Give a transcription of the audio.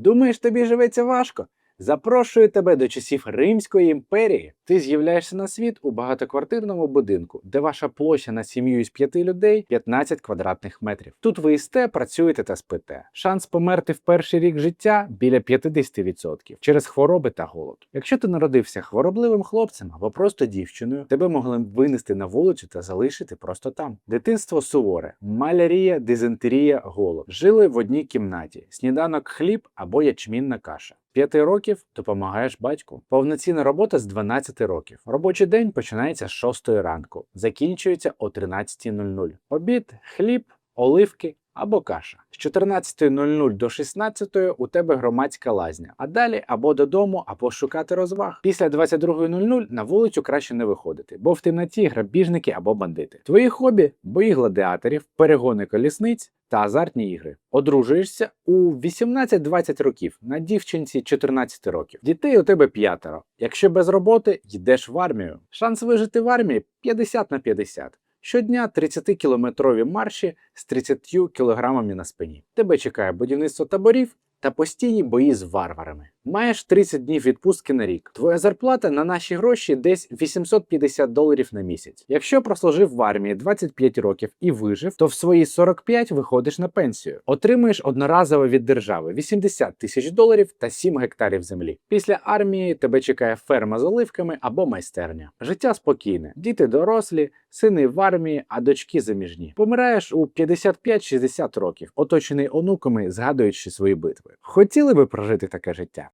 Думаєш, тобі живеться важко? Запрошую тебе до часів Римської імперії. Ти з'являєшся на світ у багатоквартирному будинку, де ваша площа на сім'ю із п'яти людей 15 квадратних метрів. Тут ви їсте, працюєте та спите. Шанс померти в перший рік життя біля 50% через хвороби та голод. Якщо ти народився хворобливим хлопцем або просто дівчиною, тебе могли винести на вулицю та залишити просто там. Дитинство суворе, малярія, дизентерія, голод. Жили в одній кімнаті, сніданок хліб або ячмінна каша. П'яти років допомагаєш батьку. Повноцінна робота з 12 років. Робочий день починається з 6 ранку, закінчується о 13.00. Обід, хліб, оливки або каша. З 14.00 до 16.00 у тебе громадська лазня, а далі або додому, або шукати розваг. Після 22.00 на вулицю краще не виходити, бо в темноті грабіжники або бандити. Твої хобі бої гладіаторів, перегони колісниць та азартні ігри. Одружуєшся у 18-20 років на дівчинці 14 років. Дітей у тебе п'ятеро. Якщо без роботи, йдеш в армію. Шанс вижити в армії 50 на 50. Щодня 30-кілометрові марші з 30 кілограмами на спині. Тебе чекає будівництво таборів та постійні бої з варварами. Маєш 30 днів відпустки на рік. Твоя зарплата на наші гроші десь 850 доларів на місяць. Якщо прослужив в армії 25 років і вижив, то в свої 45 виходиш на пенсію. Отримуєш одноразово від держави 80 тисяч доларів та 7 гектарів землі. Після армії тебе чекає ферма з оливками або майстерня. Життя спокійне, діти дорослі, сини в армії, а дочки заміжні. Помираєш у 55-60 років, оточений онуками, згадуючи свої битви. Хотіли би прожити таке життя?